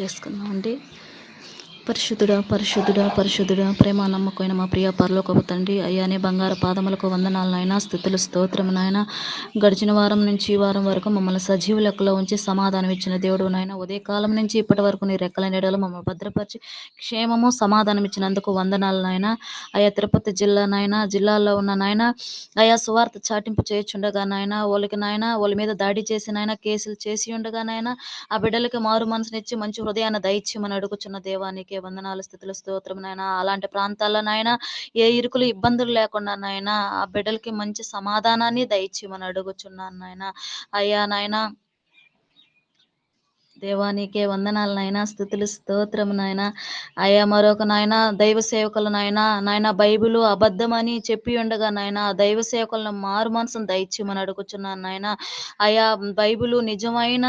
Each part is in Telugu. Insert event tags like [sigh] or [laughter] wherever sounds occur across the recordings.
చేసుకుందామండి. పరిశుద్ధుడా పరిశుద్ధుడా పరిశుద్ధుడా ప్రేమ నమ్మకమైన మా ప్రియ పరలోకపు తండ్రి. అయ్యానే బంగారు పాదములకు వందనాలు నాయన. స్థుతులు స్తోత్రం నాయన. గడిచిన వారం నుంచి ఈ వారం వరకు మమ్మల్ని సజీవ లెక్కలో ఉంచి సమాధానం ఇచ్చిన దేవుడు నాయన. ఉదయకాలం నుంచి ఇప్పటి వరకు నీ రెక్కల నీడలు మమ్మల్ని భద్రపరిచి క్షేమము సమాధానం ఇచ్చినందుకు వందనాలు నాయన. అయా తిరుపతి జిల్లా నాయన జిల్లాలో ఉన్న నాయన. అయా సువార్త చాటింపు చేయుచుండగా నాయన వాళ్ళకి నాయన వాళ్ళ మీద దాడి చేసి నాయన కేసులు చేసి ఉండగా నాయన. ఆ బిడ్డలకి మారు మనసునిచ్చి మంచి హృదయాన్ని దయచేయమని అడుగుచున్న దేవానికి వందనాలు స్థితుల స్తోత్రం నాయన. అలాంటి ప్రాంతాల్లో నాయన ఏ ఇరుకులు ఇబ్బందులు లేకుండా నాయన ఆ బిడ్డలకి మంచి సమాధానాన్ని దయచేయమని అడుగుచున్నాను నాయన. అయ్యా నాయన దేవానికే వందనాలు నాయన స్థుతులు స్తోత్రము నాయన అయ్యా మరొక నాయన దైవ సేవకులు నాయన నాయన బైబిల్ అబద్ధమని చెప్పి ఉండగా నాయన దైవ సేవకులను మారు మనసును దయచేయమని అడుగుచున్నాను నాయన. అయా బైబిల్ నిజమైన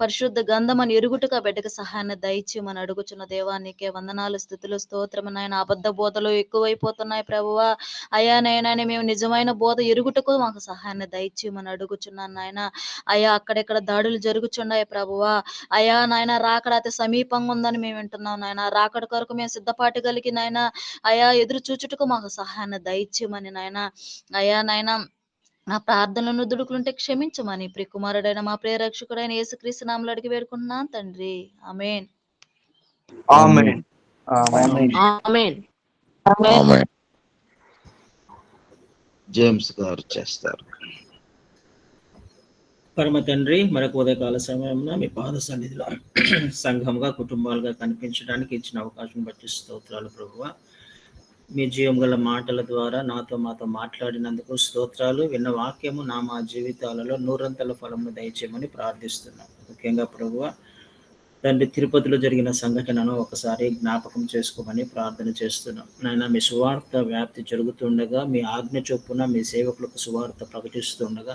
పరిశుద్ధ గంధమని ఎరుగుటగా బిడ్డకు సహాయాన్ని దయచేయమని అడుగుచున్న దేవానికే వందనాలు స్థుతులు స్తోత్రము నాయన. అబద్ధ బోధలు ఎక్కువైపోతున్నాయి ప్రభువా. అయా నాయన మేము నిజమైన బోధ ఎరుగుటకు మాకు సహాయాన్ని దయచేయమని అడుగుచున్నాను నాయన. అయా అక్కడెక్కడ దాడులు జరుగుచున్నాయి ప్రభువా అయా నాయన రాకడ అతి సమీపంగా ఉందని మేము వింటున్నాం నాయన. రాకడ కొరకు మేము సిద్ధపాటు కలిగి నాయన అయా ఎదురు చూచుటకు మాకు సహాయాన్ని దయచేయమని నాయన. అయా నాయన నా ప్రార్థనలను దుడుకులుంటే క్షమించమని ప్రికుమారుడైన మా ప్రియరక్షకుడైన యేసుక్రీస్తు నామలు అడిగి వేడుకుంటున్నాను తండ్రి. ఆమెన్. జేమ్స్ గారు చేస్తారు. పరమ తండ్రి మరొక ఉదయకాల సమయంలో మీ పాద సన్నిధిలో [clears throat] సంఘంగా కుటుంబాలుగా కనిపించడానికి ఇచ్చిన అవకాశం బట్టి స్తోత్రాలు ప్రభువ. మీ జీవం గల మాటల ద్వారా నాతో మాతో మాట్లాడినందుకు స్తోత్రాలు. విన్న వాక్యము నా మా జీవితాలలో నూరంతల ఫలము దయచేయమని ప్రార్థిస్తున్నాం. ముఖ్యంగా ప్రభువ తండ్రి తిరుపతిలో జరిగిన సంఘటనను ఒకసారి జ్ఞాపకం చేసుకోమని ప్రార్థన చేస్తున్నాం. నాయన మీ సువార్త వ్యాప్తి జరుగుతుండగా మీ ఆజ్ఞ చొప్పున మీ సేవకులకు సువార్త ప్రకటిస్తుండగా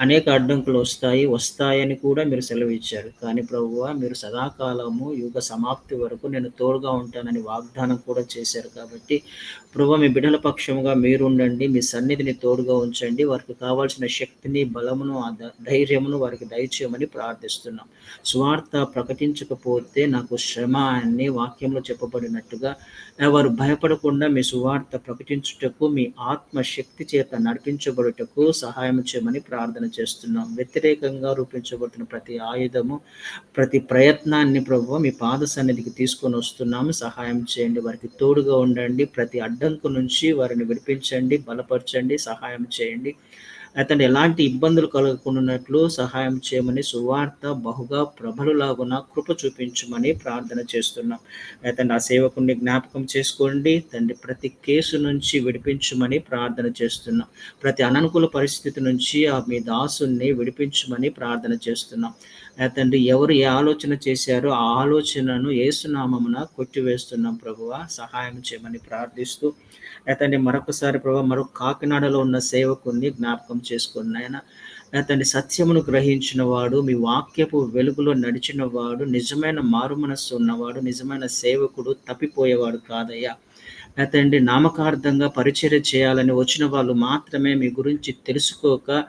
అనేక అడ్డంకులు వస్తాయి వస్తాయని కూడా మీరు సెలవు ఇచ్చారు. కానీ ప్రభువ మీరు సదాకాలము యుగ సమాప్తి వరకు నేను తోడుగా ఉంటానని వాగ్దానం కూడా చేశారు కాబట్టి ప్రభు మీ బిడ్డల పక్షముగా మీరు ఉండండి మీ సన్నిధిని తోడుగా ఉంచండి వారికి కావాల్సిన శక్తిని బలమును ధైర్యమును వారికి దయచేయమని ప్రార్థిస్తున్నాం. స్వార్థ ప్రకటించకపోతే నాకు శ్రమ అని వాక్యంలో చెప్పబడినట్టుగా ఎవరు భయపడకుండా మీ సువార్త ప్రకటించుటకు మీ ఆత్మ శక్తి చేత నడిపించబడుటకు సహాయం చేయమని ప్రార్థన చేస్తున్నాం. వ్యతిరేకంగా రూపించబడుతున్న ప్రతి ఆయుధము ప్రతి ప్రయత్నాన్ని ప్రభు మీ పాద సన్నిధికి తీసుకొని వస్తున్నాము సహాయం చేయండి వారికి తోడుగా ఉండండి ప్రతి అడ్డంకు నుంచి వారిని విడిపించండి బలపరచండి సహాయం చేయండి. అతను ఎలాంటి ఇబ్బందులు కలగకుండాన్నట్లు సహాయం చేయమని సువార్త బహుగా ప్రభలులాగున కృప చూపించమని ప్రార్థన చేస్తున్నాం. అతను ఆ సేవకుని జ్ఞాపకం చేసుకోండి. తండ్రి ప్రతి కేసు నుంచి విడిపించమని ప్రార్థన చేస్తున్నాం. ప్రతి అననుకూల పరిస్థితి నుంచి ఆ మీ దాసుని విడిపించమని ప్రార్థన చేస్తున్నాం. తండ్రి ఎవరు ఏ ఆలోచన చేశారో ఆ ఆలోచనను ఏసునామమున కొట్టివేస్తున్నాం ప్రభువ. సహాయం చేయమని ప్రార్థిస్తూ అతన్ని మరొకసారి ప్రభావ మరొక కాకినాడలో ఉన్న సేవకుని జ్ఞాపకం చేసుకుని ఆయన తండ్రి సత్యమును గ్రహించిన వాడు మీ వాక్యపు వెలుగులో నడిచిన వాడు నిజమైన మారు మనస్సు ఉన్నవాడు నిజమైన సేవకుడు తప్పిపోయేవాడు కాదయ్యా. తండ్రి నామకార్థంగా పరిచర్య చేయాలని వచ్చిన వాళ్ళు మాత్రమే మీ గురించి తెలుసుకోక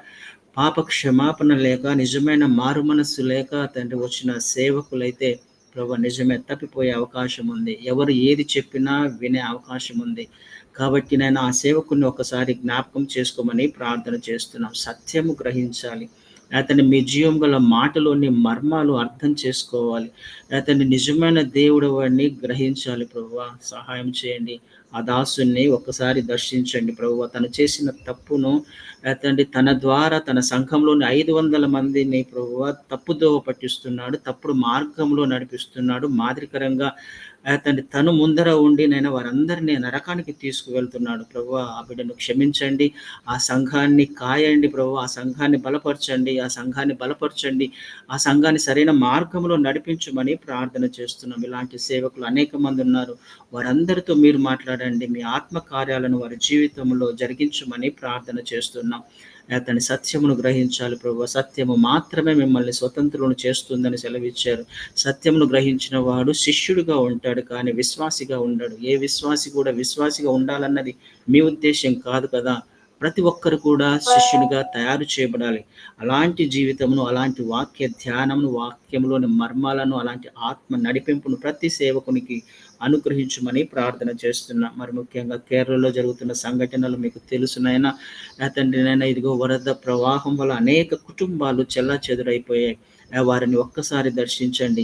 పాప క్షమాపణ లేక నిజమైన మారు మనస్సు లేక తండ్రి వచ్చిన సేవకులైతే ప్రభు నిజమే తప్పిపోయే అవకాశం ఉంది. ఎవరు ఏది చెప్పినా వినే అవకాశం ఉంది. కాబట్టి నేను ఆ సేవకుని ఒకసారి జ్ఞాపకం చేసుకోమని ప్రార్థన చేస్తున్నాం. సత్యము గ్రహించాలి. అతని మీ జీవం గల మాటలోని మర్మాలు అర్థం చేసుకోవాలి. అతని నిజమైన దేవుడు వాడిని గ్రహించాలి ప్రభు సహాయం చేయండి. ఆ దాసుని ఒక్కసారి దర్శించండి ప్రభు తను చేసిన తప్పును అతని తన ద్వారా తన సంఘంలోని ఐదు వందల మందిని ప్రభు తప్పుదోవ పట్టిస్తున్నాడు. తప్పుడు మార్గంలో నడిపిస్తున్నాడు. మాదిరికరంగా తండ్రి తను ముందర ఉండి నేను వారందరినీ నరకానికి తీసుకువెళ్తున్నాడు. ప్రభు ఆ బిడ్డను క్షమించండి. ఆ సంఘాన్ని కాయండి ప్రభు. ఆ సంఘాన్ని బలపరచండి. ఆ సంఘాన్ని బలపరచండి. ఆ సంఘాన్ని సరైన మార్గంలో నడిపించమని ప్రార్థన చేస్తున్నాం. ఇలాంటి సేవకులు అనేక మంది ఉన్నారు. వారందరితో మీరు మాట్లాడండి. మీ ఆత్మ కార్యాలను వారి జీవితంలో జరిగించమని ప్రార్థన చేస్తున్నాం. అతని సత్యమును గ్రహించాలి ప్రభు. సత్యము మాత్రమే మిమ్మల్ని స్వతంత్రులను చేస్తుందని సెలవిచ్చారు. సత్యమును గ్రహించిన వాడు శిష్యుడిగా ఉంటాడు కానీ విశ్వాసిగా ఉండడు. ఏ విశ్వాసి కూడా విశ్వాసిగా ఉండాలన్నది మీ ఉద్దేశం కాదు కదా. ప్రతి ఒక్కరు కూడా శిష్యునిగా తయారు చేయబడాలి. అలాంటి జీవితమును అలాంటి వాక్య ధ్యానమును వాక్యంలోని మర్మాలను అలాంటి ఆత్మ నడిపింపును ప్రతి సేవకునికి అనుగ్రహించమని ప్రార్థన చేస్తున్నా. మరి ముఖ్యంగా కేరళలో జరుగుతున్న సంఘటనలు మీకు తెలుసునైనా నా నైనా ఇదిగో వరద ప్రవాహం వల్ల అనేక కుటుంబాలు చెల్లా చెదురైపోయాయి వారిని ఒక్కసారి దర్శించండి.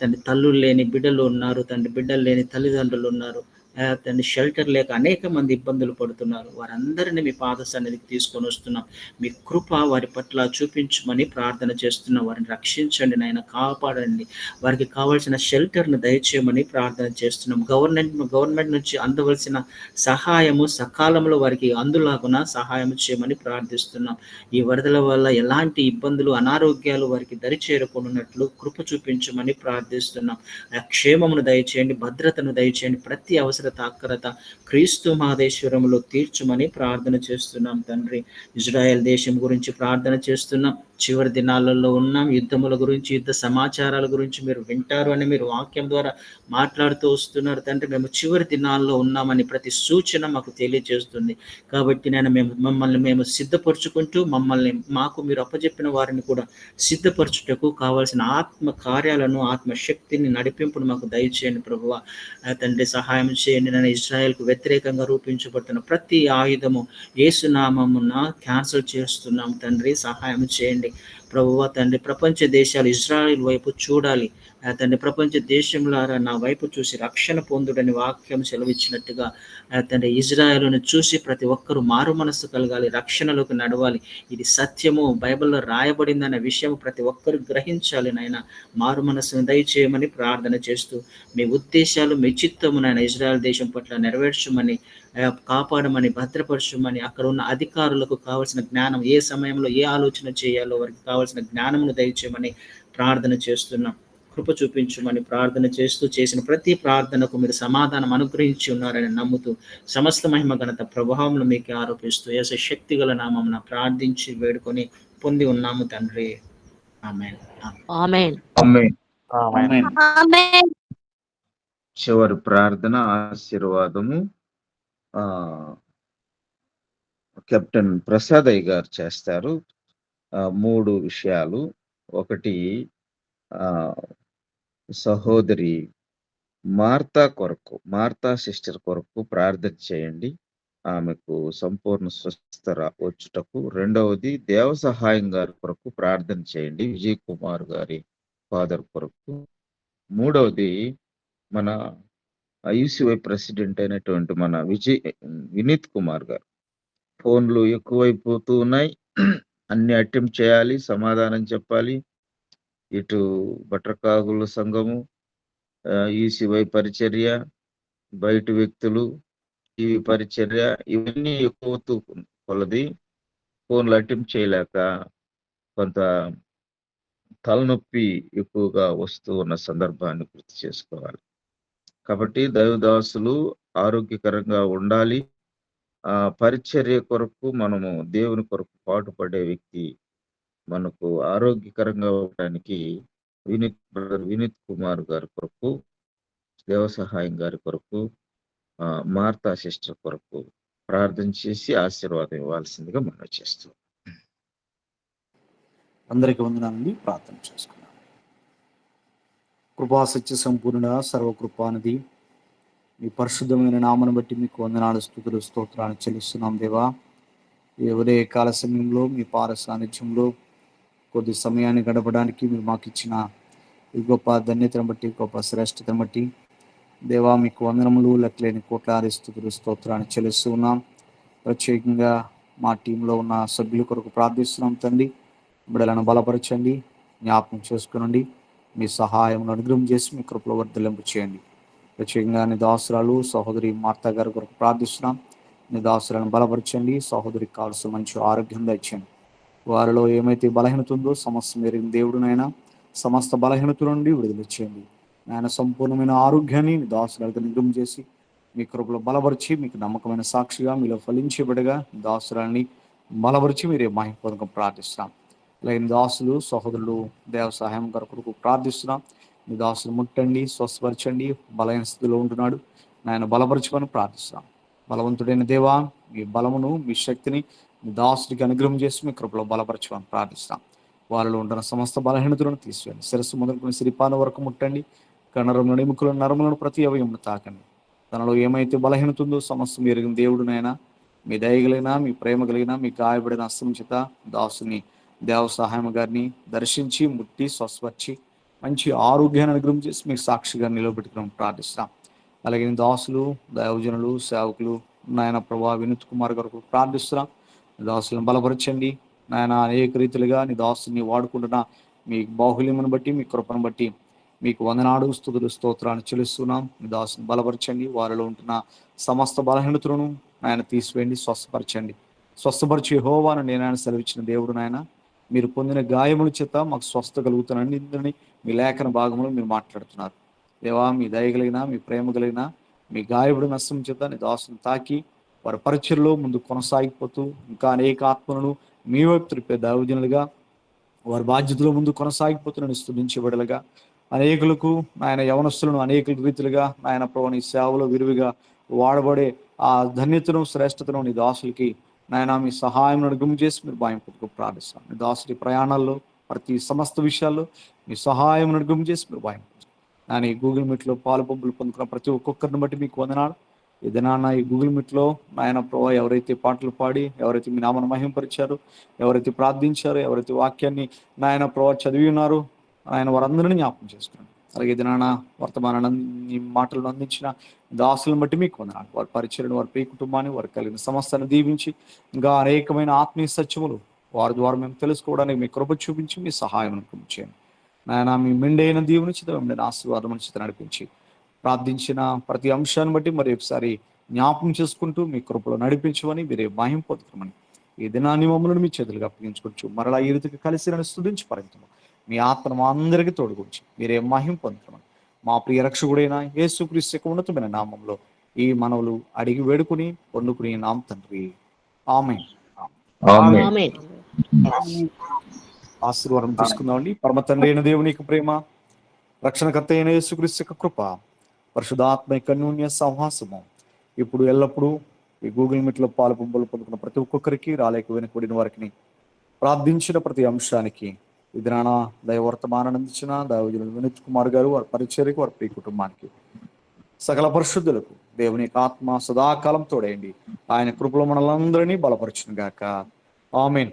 తండ్రి తల్లులు లేని బిడ్డలు ఉన్నారు తండ్రి బిడ్డలు లేని తల్లిదండ్రులు ఉన్నారు. తండ్రి షెల్టర్ లేక అనేక మంది ఇబ్బందులు పడుతున్నారు. వారందరినీ మీ పాద సన్నిధికి తీసుకొని వస్తున్నాం. మీ కృప వారి పట్ల చూపించమని ప్రార్థన చేస్తున్నాం వారిని రక్షించండి నాయన కాపాడండి. వారికి కావాల్సిన షెల్టర్ను దయచేయమని ప్రార్థన చేస్తున్నాం. గవర్నమెంట్ గవర్నమెంట్ నుంచి అందవలసిన సహాయము సకాలంలో వారికి అందులాగున సహాయం చేయమని ప్రార్థిస్తున్నాం. ఈ వరదల వల్ల ఎలాంటి ఇబ్బందులు అనారోగ్యాలు వారికి దరి చేరుకున్నట్లు కృప చూపించమని ప్రార్థిస్తున్నాం. క్షేమమును దయచేయండి భద్రతను దయచేయండి. ప్రతి అవసరం అవసరత అక్కరత క్రీస్తు మాదేశ్వరంలో తీర్చమని ప్రార్థన చేస్తున్నాం తండ్రి. ఇజ్రాయెల్ దేశం గురించి ప్రార్థన చేస్తున్నాం. చివరి దినాలలో ఉన్నాం. యుద్ధముల గురించి యుద్ధ సమాచారాల గురించి మీరు వింటారు అని మీరు వాక్యం ద్వారా మాట్లాడుతూ వస్తున్నారు. తండ్రి మేము చివరి దినాల్లో ఉన్నామని ప్రతి సూచన మాకు తెలియజేస్తుంది. కాబట్టి నేను మేము మమ్మల్ని మేము సిద్ధపరచుకుంటూ మమ్మల్ని మాకు మీరు అప్పచెప్పిన వారిని కూడా సిద్ధపరచుటకు కావాల్సిన ఆత్మ కార్యాలను ఆత్మశక్తిని నడిపింపును మాకు దయచేయండి ప్రభువ. తండ్రి సహాయం చేయండి. నేను ఇస్రాయల్కు వ్యతిరేకంగా రూపించబడుతున్న ప్రతి ఆయుధము ఏసునామమున క్యాన్సిల్ చేస్తున్నాం తండ్రి. సహాయం చేయండి. ఉంటుంది ప్రభువ తండ్రి ప్రపంచ దేశాలు ఇజ్రాయిల్ వైపు చూడాలి. తండ్రి ప్రపంచ దేశంలారా నా వైపు చూసి రక్షణ పొందుడని వాక్యం సెలవిచ్చినట్టుగా తండ్రి ఇజ్రాయెల్ను చూసి ప్రతి ఒక్కరూ మారు మనస్సు కలగాలి రక్షణలోకి నడవాలి. ఇది సత్యము బైబిల్లో రాయబడిందన్న విషయం ప్రతి ఒక్కరు గ్రహించాలి నాయన. మారు మనస్సును దయచేయమని ప్రార్థన చేస్తూ మీ ఉద్దేశాలు మీ చిత్తము నాయన ఇజ్రాయెల్ దేశం పట్ల నెరవేర్చమని కాపాడమని భద్రపరచమని అక్కడ ఉన్న అధికారులకు కావలసిన జ్ఞానం ఏ సమయంలో ఏ ఆలోచన చేయాలో వారికి కావలసిన జ్ఞానమును దయచేయమని ప్రార్థన చేస్తున్నాం. కృప చూపించమని ప్రార్థన చేస్తూ చేసిన ప్రతి ప్రార్థనకు మీరు సమాధానం అనుగ్రహించి ఉన్నారని నమ్ముతూ సమస్త మహిమ ఘనత ప్రభావం మీకు ఆరోపిస్తూ ఏస శక్తి గల నామమున ప్రార్థించి వేడుకొని పొంది ఉన్నాము తండ్రి. ఆమె ఆమెన్. ఆమేన్. ఆమేన్. ఆమెన్. చివరి ప్రార్థన ఆశీర్వాదము ఆ కెప్టెన్ ప్రసాదయ్య గారు చేస్తారు. మూడు విషయాలు. ఒకటి ఆ సహోదరి మార్తా కొరకు మార్తా సిస్టర్ కొరకు ప్రార్థన చేయండి. ఆమెకు సంపూర్ణ స్వస్థ వచ్చుటకు. రెండవది దేవ సహాయం గారి కొరకు ప్రార్థన చేయండి. విజయ్ కుమార్ గారి ఫాదర్ కొరకు. మూడవది మన ఐయుసివై ప్రెసిడెంట్ అయినటువంటి మన విజయ్ వినీత్ కుమార్ గారు. ఫోన్లు ఎక్కువైపోతూ ఉన్నాయి. అన్ని అటెంప్ట్ చేయాలి సమాధానం చెప్పాలి. ఇటు బట్రకాగుల సంఘము ఈసీవై పరిచర్య బయట వ్యక్తులు ఇవి పరిచర్య ఇవన్నీ ఎక్కువతూ కొలది. ఫోన్లు అటెంప్ట్ చేయలేక కొంత తలనొప్పి ఎక్కువగా వస్తూ ఉన్న సందర్భాన్ని గుర్తు చేసుకోవాలి. కాబట్టి దైవదాసులు ఆరోగ్యకరంగా ఉండాలి. ఆ పరిచర్య కొరకు మనము దేవుని కొరకు పాటుపడే వ్యక్తి మనకు ఆరోగ్యకరంగా ఉండడానికి వినీత్ బ్రదర్ వినీత్ కుమార్ గారి కొరకు దేవసహాయం గారి కొరకు మార్తా సిస్టర్ కొరకు ప్రార్థన చేసి ఆశీర్వాదం ఇవ్వాల్సిందిగా మనం చేస్తాం అందరికి వందనాలండి. ప్రార్థన చేసుకున్నాం కృపా సత్య సంపూర్ణ సర్వకృపానిధి. మీ పరిశుద్ధమైన నామను బట్టి మీకు వందనాలు స్థుతులు స్తోత్రాన్ని చెల్లిస్తున్నాం దేవా. ఈ ఉదయ కాల సమయంలో మీ పార సాన్నిధ్యంలో కొద్ది సమయాన్ని గడపడానికి మీరు మాకు ఇచ్చిన ఈ గొప్ప ధన్యతను బట్టి గొప్ప శ్రేష్టతను బట్టి దేవా మీకు వందనములు లెక్కలేని కోట్లాది స్థుతులు స్తోత్రాన్ని చెల్లిస్తూ ఉన్నాం. ప్రత్యేకంగా మా టీంలో ఉన్న సభ్యుల కొరకు ప్రార్థిస్తున్నాం తండ్రి. బిడలను బలపరచండి జ్ఞాపకం చేసుకునండి. మీ సహాయం అనుగ్రహం చేసి మీ కృపలో వర్ధలింపు చేయండి ప్రత్యేకంగా నీ దాసురాలు సహోదరి మార్తా గారి కొరకు ప్రార్థిస్తున్నాం. నీ దాసులను బలపరచండి. సహోదరికి కావాల్సిన మంచి ఆరోగ్యం దయచేయండి. వారిలో ఏమైతే బలహీనత ఉందో సమస్త మెరిగిన దేవుడునైనా సమస్త బలహీనత నుండి విడుదల చేయండి. ఆయన సంపూర్ణమైన ఆరోగ్యాన్ని నీ దాసురాలకు నిగ్రహం చేసి మీ కృపలో బలపరిచి మీకు నమ్మకమైన సాక్షిగా మీలో ఫలించేబడిగా దాసురాల్ని బలపరిచి మీరే మహిపూర్వకం ప్రార్థిస్తున్నాం. లేని దాసులు సహోదరులు దేవ సహాయం కొరకు ప్రార్థిస్తున్నాం. మీ దాసులు ముట్టండి స్వస్థపరచండి బలహీన స్థితిలో ఉంటున్నాడు. నాయన బలపరచుకొని ప్రార్థిస్తాం. బలవంతుడైన దేవా మీ బలమును మీ శక్తిని మీ దాసుడికి అనుగ్రహం చేసి మీ కృపలో బలపరచమని ప్రార్థిస్తాం. వారిలో ఉంటున్న సమస్త బలహీనతలను తీసివేయండి. శిరస్సు మొదలుకొని సిరిపాన వరకు ముట్టండి. కనరం నడిముకుల నరములను ప్రతి అవయమును తాకండి. తనలో ఏమైతే బలహీనత ఉందో సమస్తం ఎరిగిన దేవుడునైనా మీ దయగలిగిన మీ ప్రేమ కలిగిన మీ గాయపడిన అస్తం చేత దాసుని దేవ సహాయం గారిని దర్శించి ముట్టి స్వస్పరిచి మంచి ఆరోగ్యాన్ని అనుగ్రహం చేసి మీకు సాక్షిగా నిలబెట్టుకుని ప్రార్థిస్తాం. అలాగే నీ దాసులు దైవజనులు సేవకులు నాయన ప్రభా వినూత్ కుమార్ గారు ప్రార్థిస్తున్నాం. దాసులను బలపరచండి. నాయన అనేక రీతిలుగా నీ దాసుని వాడుకుంటున్న మీ బాహుల్యమును బట్టి మీ కృపను బట్టి మీకు వందనాడు స్థుతులు స్తోత్రాన్ని చెల్లిస్తున్నాం. మీ దాసుని బలపరచండి. వారిలో ఉంటున్న సమస్త బలహీనతలను ఆయన తీసివేయండి స్వస్థపరచండి. స్వస్థపరిచే హోవాను నేను ఆయన సెలవిచ్చిన దేవుడు నాయన. మీరు పొందిన గాయముల చేత మాకు స్వస్థ కలుగుతున్నాను మీ లేఖన భాగంలో మీరు మాట్లాడుతున్నారు. దేవా మీ దయ కలిగిన మీ ప్రేమ కలిగిన మీ గాయపడిన నష్టం చేత నీ దాసును తాకి వారి పరిచయలో ముందు కొనసాగిపోతూ ఇంకా అనేక ఆత్మలను మీ వైపు త్రిపే దైవజనులుగా వారి బాధ్యతలో ముందు కొనసాగిపోతున్న స్థుతించబడలుగా అనేకులకు ఆయన యవనస్తులను అనేక రీతిలుగా ఆయన ప్రభు నీ సేవలో విరివిగా వాడబడే ఆ ధన్యతను శ్రేష్టతను నీ దాసులకి నాయన మీ సహాయం అడుగుము చేసి మీరు భయం పుట్టుకు ప్రార్థిస్తాం. మీ దాసుడి ప్రయాణాల్లో ప్రతి సమస్త విషయాల్లో మీ సహాయం అడుగుము చేసి మీరు భయం నేను ఈ గూగుల్ మీట్లో పాలు పంపులు పొందుకున్న ప్రతి ఒక్కొక్కరిని బట్టి మీకు వందనాలు. ఏదైనా నా ఈ గూగుల్ మీట్లో నాయన ప్రభా ఎవరైతే పాటలు పాడి ఎవరైతే మీ నామను మహింపరిచారు ఎవరైతే ప్రార్థించారో ఎవరైతే వాక్యాన్ని నాయన ప్రభా చదివి ఉన్నారు ఆయన వారందరినీ జ్ఞాపకం చేసుకున్నాను. అలాగే దినాన వర్తమాన మాటలను అందించిన దాసులను బట్టి మీకు వందనాలు. వారి పరిచయం వారి ప్రియ కుటుంబాన్ని వారు కలిగిన సమస్యను దీవించి ఇంకా అనేకమైన ఆత్మీయ సత్యములు వారి ద్వారా మేము తెలుసుకోవడానికి మీ కృప చూపించి మీ సహాయం అనుకుంచేయండి నాయన మీ మెండైన దీవుని చిత మిమ్మల్ని ఆశీర్వాదం చిత నడిపించి ప్రార్థించిన ప్రతి అంశాన్ని బట్టి మరి ఒకసారి జ్ఞాపకం చేసుకుంటూ మీ కృపలో నడిపించమని మీరే మాహిం పొందుతామని ఈ దినాన్ని మమ్మల్ని మీ చేతులుగా అప్పగించుకోవచ్చు మరలా ఈ రీతికి కలిసి నన్ను స్తుతించి పరిగెత్తము. మీ ఆత్మను మా అందరికీ తోడుగుంచి మీరే మహిం పొందుతామని మా ప్రియ రక్షకుడైన యేసుక్రీస్తు యొక్క ఉన్నతమైన నామంలో ఈ మనవులు అడిగి వేడుకుని పొందుకుని నామ తండ్రి. ఆమె ఆమె ఆమేన్. ఆశీర్వాదం తీసుకుందామండి. పరమ తండ్రి అయిన దేవుని యొక్క ప్రేమ రక్షణకర్త అయిన యేసుక్రీస్తు యొక్క కృప పరిశుధాత్మ యొక్క అన్యోన్య సంహాసము ఇప్పుడు ఎల్లప్పుడూ ఈ గూగుల్ మీట్లో పాలు పంపులు పొందుకున్న ప్రతి ఒక్కొక్కరికి రాలేక వెనుకబడిన వారికి ప్రార్థించిన ప్రతి అంశానికి ఇది నాన్న దైవర్తమానం అందించిన దైవజనులు వినోద్ కుమార్ గారు వారి పరిచర్యకు వారి ప్రియ కుటుంబానికి సకల పరిశుద్ధులకు దేవుని యొక్క ఆత్మ సదాకాలం తోడేయండి ఆయన కృపలో మనలందరినీ బలపరచును గాక ఆమెన్.